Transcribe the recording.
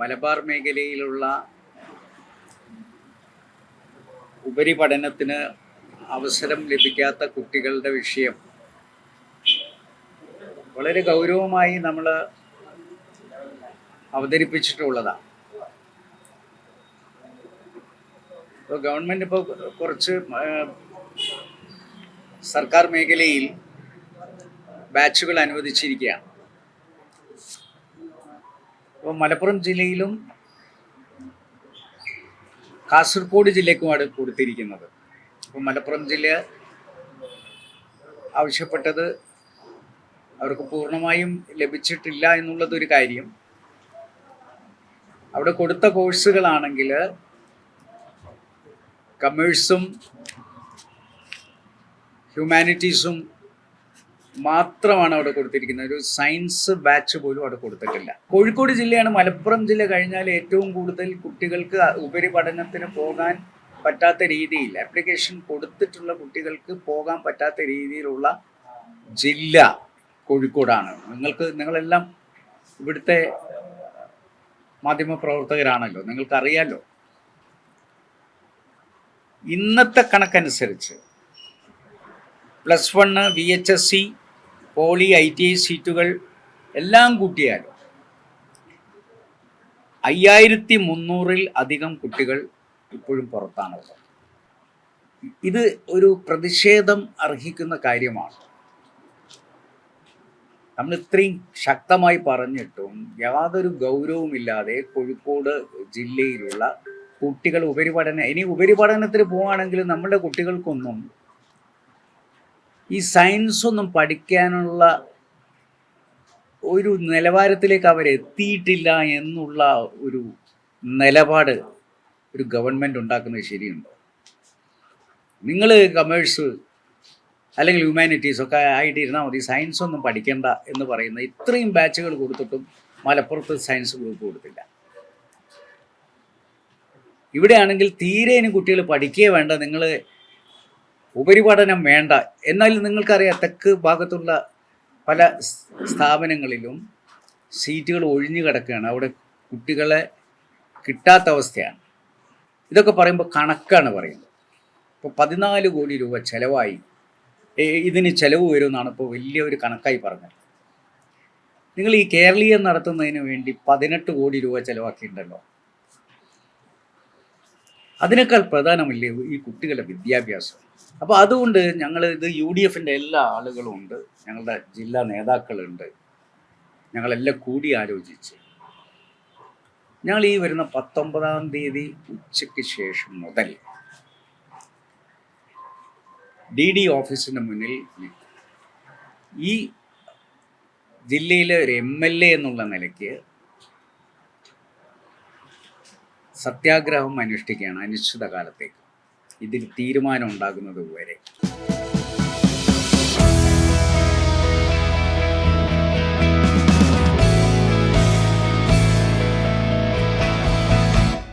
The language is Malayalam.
മലബാർ മേഖലയിലുള്ള ഉപരിപഠനത്തിന് അവസരം ലഭിക്കാത്ത കുട്ടികളുടെ വിഷയം. വളരെ ഗൗരവമായി നമ്മൾ അവതരിപ്പിച്ചിട്ടുള്ളതാണ് ഇപ്പോൾ ഗവൺമെന്റ് ഇപ്പോൾ കുറച്ച് സർക്കാർ മേഖലയിൽ ബാച്ചുകൾ അനുവദിച്ചിരിക്കുകയാണ്. ഇപ്പോൾ മലപ്പുറം ജില്ലയിലും കാസർഗോഡ് ജില്ലയ്ക്കുമാണ് കൊടുത്തിരിക്കുന്നത്. അപ്പോൾ മലപ്പുറം ജില്ല ആവശ്യപ്പെട്ടത് അവർക്ക് പൂർണമായും ലഭിച്ചിട്ടില്ല എന്നുള്ളതൊരു കാര്യം. അവിടെ കൊടുത്ത കോഴ്സുകളാണെങ്കിൽ കമേഴ്സും ഹ്യൂമാനിറ്റീസും മാത്രമാണ് അവിടെ കൊടുത്തിരിക്കുന്നത്. ഒരു സയൻസ് ബാച്ച് പോലും അവിടെ കൊടുത്തിട്ടില്ല. കോഴിക്കോട് ജില്ലയാണ്. മലപ്പുറം ജില്ല കഴിഞ്ഞാൽ ഏറ്റവും കൂടുതൽ കുട്ടികൾക്ക് ഉപരിപഠനത്തിന് പോകാൻ പറ്റാത്ത രീതിയിൽ ആപ്ലിക്കേഷൻ കൊടുത്തിട്ടുള്ള കുട്ടികൾക്ക് പോകാൻ പറ്റാത്ത രീതിയിലുള്ള ജില്ല കോഴിക്കോടാണ്. നിങ്ങൾക്ക് നിങ്ങളെല്ലാം ഇവിടുത്തെ മാധ്യമപ്രവർത്തകരാണല്ലോ. നിങ്ങൾക്കറിയാലോ. ഇന്നത്തെ കണക്കനുസരിച്ച് plus one V H S C poly I T I സീറ്റുകൾ എല്ലാം കൂട്ടിയാലും? അയ്യായിരത്തി മുന്നൂറിൽ അധികം കുട്ടികൾ ഇപ്പോഴും പുറത്താണുള്ളത്. ഇത് ഒരു പ്രതിഷേധം അർഹിക്കുന്ന കാര്യമാണ്. നമ്മൾ ഇത്രയും ശക്തമായി പറഞ്ഞിട്ടും യാതൊരു ഗൗരവമില്ലാതെ കോഴിക്കോട് ജില്ലയിലുള്ള കുട്ടികൾ ഉപരിപഠന ഇനി ഉപരിപഠനത്തിന് പോവുകയാണെങ്കിൽ നമ്മുടെ കുട്ടികൾക്കൊന്നും ഈ സയൻസ് ഒന്നും പഠിക്കാനുള്ള ഒരു നിലവാരത്തിലേക്ക് അവർ എത്തിയിട്ടില്ല എന്നുള്ള ഒരു നിലപാട് ഒരു ഗവൺമെന്റ് ഉണ്ടാക്കുന്നത് ശരിയുണ്ടോ? നിങ്ങൾ കമേഴ്സ് അല്ലെങ്കിൽ ഹ്യൂമാനിറ്റീസ് ഒക്കെ ആയിട്ടിരുന്നാൽ മതി. സയൻസ് ഒന്നും പഠിക്കേണ്ട എന്ന് പറയുന്ന ഇത്രയും ബാച്ചുകൾ കൊടുത്തിട്ടും മലപ്പുറത്ത് സയൻസ് ഗ്രൂപ്പ് കൊടുത്തില്ല. ഇവിടെയാണെങ്കിൽ തീരെ ഇനി കുട്ടികൾ പഠിക്കുകയേ വേണ്ട. നിങ്ങൾ ഉപരിപഠനം വേണ്ട. എന്നാൽ നിങ്ങൾക്കറിയാം തെക്ക് ഭാഗത്തുള്ള പല സ്ഥാപനങ്ങളിലും സീറ്റുകൾ ഒഴിഞ്ഞു കിടക്കുകയാണ്. അവിടെ കുട്ടികളെ കിട്ടാത്ത അവസ്ഥയാണ്. ഇതൊക്കെ പറയുമ്പോൾ കണക്കാണ് പറയുന്നത്. ഇപ്പോൾ പതിനാല് കോടി രൂപ ചിലവായി. ഇതിന് ചിലവ് വരുമെന്നാണ് ഇപ്പോൾ വലിയൊരു കണക്കായി പറഞ്ഞത്. നിങ്ങൾ ഈ കേരളീയം നടത്തുന്നതിന് വേണ്ടി പതിനെട്ട് കോടി രൂപ ചിലവാക്കിയിട്ടുണ്ടല്ലോ. അതിനേക്കാൾ പ്രധാനമല്ലേ ഈ കുട്ടികളുടെ വിദ്യാഭ്യാസം? അപ്പോൾ അതുകൊണ്ട് ഞങ്ങൾ ഇത് യു ഡി എഫിന്റെ എല്ലാ ആളുകളും ഉണ്ട് ഞങ്ങളുടെ ജില്ലാ നേതാക്കളുണ്ട്. ഞങ്ങളെല്ലാം കൂടി ആലോചിച്ച്. ഞങ്ങൾ ഈ വരുന്ന പത്തൊമ്പതാം തീയതി ഉച്ചയ്ക്ക് ശേഷം മുതൽ ഡി ഡി ഓഫീസിന് മുന്നിൽ. ഈ ജില്ലയിലെ ഒരു എം എൽ എ എന്നുള്ള നിലയ്ക്ക് സത്യാഗ്രഹം അനുഷ്ഠിക്കുകയാണ് അനിശ്ചിത കാലത്തേക്ക് ഇതിൽ തീരുമാനം ഉണ്ടാകുന്നത് വരെ.